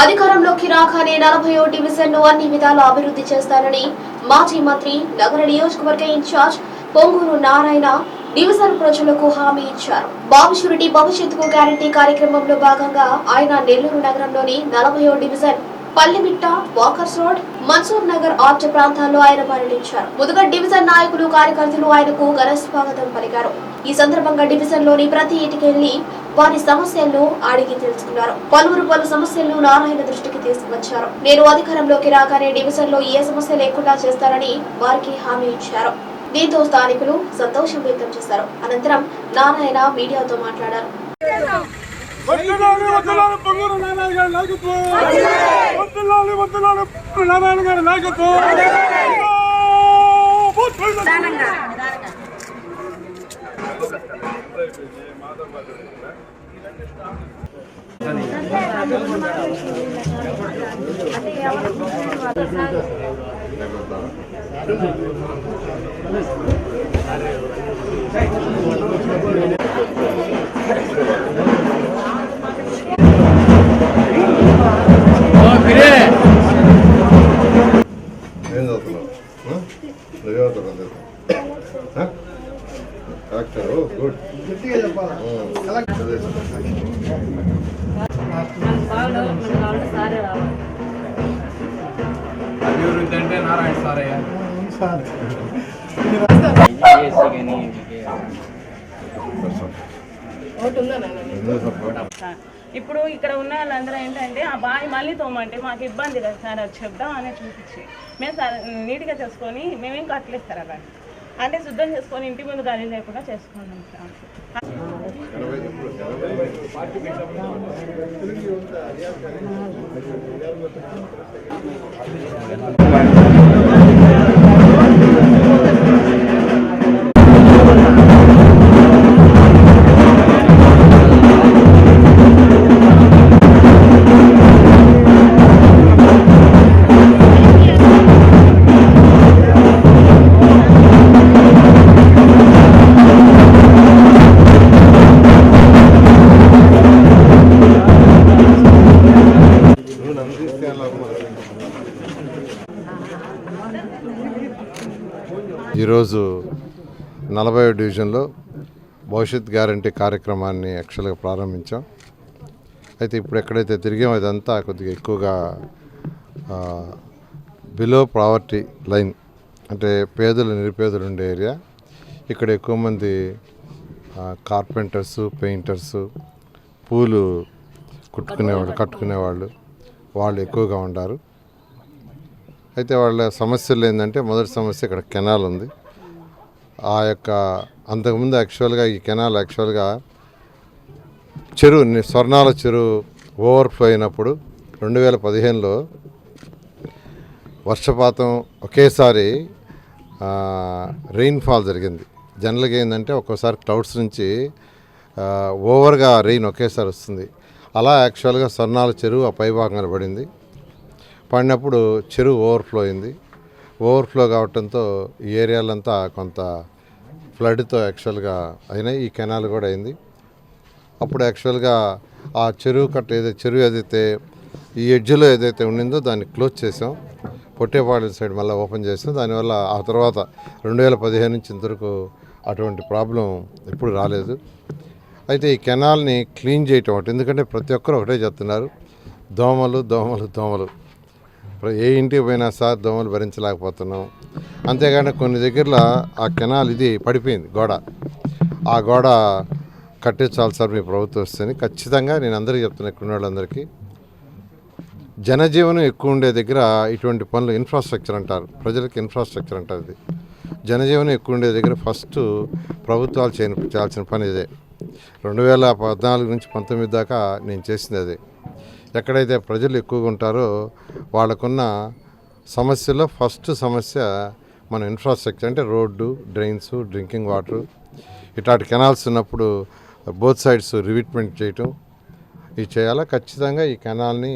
అధికారంలోకి రాగానే నలభై డివిజన్ను అన్ని విధాలు అభివృద్ధి చేస్తానని మాజీ మంత్రి నగర నియోజకవర్గ ఇన్ఛార్జ్ పొంగూరు నారాయణ డివిజన్ ప్రజలకు హామీ ఇచ్చారు. బాబుషురిటి భవిష్యత్తుకు గ్యారంటీ కార్యక్రమంలో భాగంగా ఆయన నెల్లూరు నగరంలోని నలభై division Pallimitta walkers road Mansoor Nagar arch ప్రాంతాల్లో ఆయన పర్యటించారు ముదుగ డివిజన్ నాయకులు కార్యకర్తలు ఆయనకు ఘన స్వాగతం పలికారు. ఈ సందర్భంగా డివిజన్లోని ప్రతి ఇంటికి వెళ్ళి వారి సమస్యలను అడిగి తెలుసుకున్నారు. పలువురు పలు సమస్యలను నారాయణ దృష్టికి తీసుకువచ్చారు. నేను అధికారంలోకి రాగానే డివిజన్లో ఏ సమస్య లేకుండా చేస్తానని వారికి హామీ ఇచ్చారు. దీంతో స్థానికులు సంతోషం వ్యక్తం చేశారు. అనంతరం నారాయణ మీడియాతో మాట్లాడారు. నారాయణ ఏం చదువుతున్నావు ఆ? నువ్వే చదువుతున్నావు డాక్టర్. ఓ, గుడ్. అభివృద్ధి అంటే నారాయణ ఇప్పుడు ఇక్కడ ఉన్న వాళ్ళందరూ ఏంటంటే ఆ బావి మళ్ళీ తోమంటే మాకు ఇబ్బంది కదా సార్ అది చెప్దాం అని చూపించి. మేము సార్ నీట్గా చేసుకొని మేమేం కట్టలేదు సార్ అలా అంటే శుద్ధం చేసుకొని ఇంటి ముందు గాలి లేకుండా చేసుకున్నాం సార్ ఈరోజు నలభై డివిజన్లో భవిష్యత్ గ్యారంటీ కార్యక్రమాన్ని యాక్చువల్గా ప్రారంభించాం. అయితే ఇప్పుడు ఎక్కడైతే తిరిగామో ఇదంతా కొద్దిగా ఎక్కువగా బిలో ప్రావర్టీ లైన్ అంటే పేదలు నిరుపేదలు ఉండే ఏరియా. ఇక్కడ ఎక్కువ మంది కార్పెంటర్సు పెయింటర్సు పూలు కుట్టుకునేవాళ్ళు కట్టుకునేవాళ్ళు వాళ్ళు ఎక్కువగా ఉండారు. అయితే వాళ్ళ సమస్యలు ఏంటంటే మొదటి సమస్య ఇక్కడ కెనాల్ ఉంది. ఆ యొక్క అంతకుముందు యాక్చువల్గా ఈ కెనాల్ యాక్చువల్గా చెరువు స్వర్ణాల చెరువు ఓవర్ఫ్లో అయినప్పుడు రెండు వేల పదిహేనులో వర్షపాతం ఒకేసారి రెయిన్ఫాల్ జరిగింది. జనరల్గా ఏంటంటే ఒక్కోసారి క్లౌడ్స్ నుంచి ఓవర్గా రెయిన్ ఒకేసారి వస్తుంది. అలా యాక్చువల్గా స్వర్ణాల చెరువు ఆ పైభాగంగా పడింది. పడినప్పుడు చెరువు ఓవర్ఫ్లో అయింది. ఓవర్ఫ్లో కావడంతో ఈ ఏరియాలంతా కొంత ఫ్లడ్తో యాక్చువల్గా అయినాయి. ఈ కెనాల్ కూడా అయింది. అప్పుడు యాక్చువల్గా ఆ చెరువు కట్ట ఏదైతే చెరువు ఏదైతే ఈ ఎడ్జ్లో ఏదైతే ఉండిందో దాన్ని క్లోజ్ చేసాం. పొట్టేపాడు సైడ్ మళ్ళీ ఓపెన్ చేసాం. దానివల్ల ఆ తర్వాత రెండు వేల పదిహేను నుంచి ఇంతవరకు అటువంటి ప్రాబ్లం ఎప్పుడు రాలేదు. అయితే ఈ కెనాల్ని క్లీన్ చేయటం ఒకటి ఎందుకంటే ప్రతి ఒక్కరు ఒకటే చెప్తున్నారు దోమలు దోమలు దోమలు. ఏ ఇంటికి పోయినా సార్ దోమలు భరించలేకపోతున్నాం. అంతేగాని కొన్ని దగ్గరలో ఆ కెనాల్ ఇది పడిపోయింది గోడ. ఆ గోడ కట్టించాలి సార్ మీ ప్రభుత్వం వస్తుంది ఖచ్చితంగా నేను అందరికీ చెప్తున్నా ఇక్కడ వాళ్ళందరికీ. జనజీవనం ఎక్కువ ఉండే దగ్గర ఇటువంటి పనులు ఇన్ఫ్రాస్ట్రక్చర్ అంటారు. ప్రజలకు ఇన్ఫ్రాస్ట్రక్చర్ అంటారు ఇది. జనజీవనం ఎక్కువ ఉండే దగ్గర ఫస్ట్ ప్రభుత్వాలు చేయాల్సిన పని ఇదే. రెండు వేల పద్నాలుగు నుంచి పంతొమ్మిది దాకా నేను చేసింది అదే. ఎక్కడైతే ప్రజలు ఎక్కువగా ఉంటారో వాళ్ళకున్న సమస్యలో ఫస్ట్ సమస్య మన ఇన్ఫ్రాస్ట్రక్చర్ అంటే రోడ్డు డ్రైన్స్ డ్రింకింగ్ వాటర్ ఇట్లాంటి కెనాల్స్ ఉన్నప్పుడు బోత్ సైడ్స్ రివిట్మెంట్ చేయటం. ఇది చేయాలా? ఖచ్చితంగా ఈ కెనాల్ని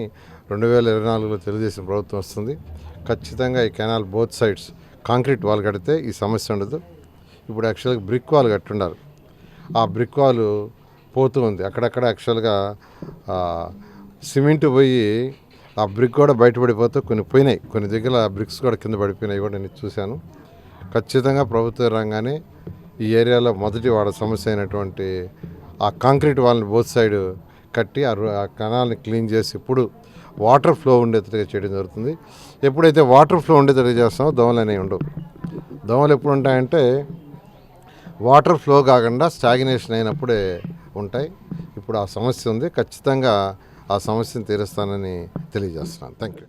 రెండు వేల ఇరవై నాలుగులో తెలుగుదేశం ప్రభుత్వం వస్తుంది. ఖచ్చితంగా ఈ canal both sides concrete wall కడితే ఈ సమస్య ఉండదు. ఇప్పుడు యాక్చువల్గా బ్రిక్ వాల్ కట్టుండాలి ఆ బ్రిక్ వాల్ పోతూ ఉంది. అక్కడక్కడ యాక్చువల్గా సిమెంట్ పోయి ఆ బ్రిక్ కూడా బయటపడిపోతే కొన్ని పోయినాయి. కొన్ని దగ్గర బ్రిక్స్ కూడా కింద పడిపోయినాయి కూడా నేను చూశాను. ఖచ్చితంగా ప్రభుత్వ రంగానే ఈ ఏరియాలో మొదటి వాడ సమస్య అయినటువంటి ఆ కాంక్రీట్ వాళ్ళని బోత్ సైడ్ కట్టి ఆ రో- ఆ కణాలని క్లీన్ చేసి ఇప్పుడు వాటర్ ఫ్లో ఉండేటట్టుగా చేయడం జరుగుతుంది. ఎప్పుడైతే వాటర్ ఫ్లో ఉండేటట్టుగా చేస్తామో దోమలు అనేవి ఉండవు. దోమలు ఎప్పుడు ఉంటాయంటే వాటర్ ఫ్లో కాకుండా స్టాగ్నేషన్ అయినప్పుడే ఉంటాయి. ఇప్పుడు ఆ సమస్య ఉంది. ఖచ్చితంగా ఆ సమస్యను తీరుస్తానని తెలియజేస్తున్నాను. Thank you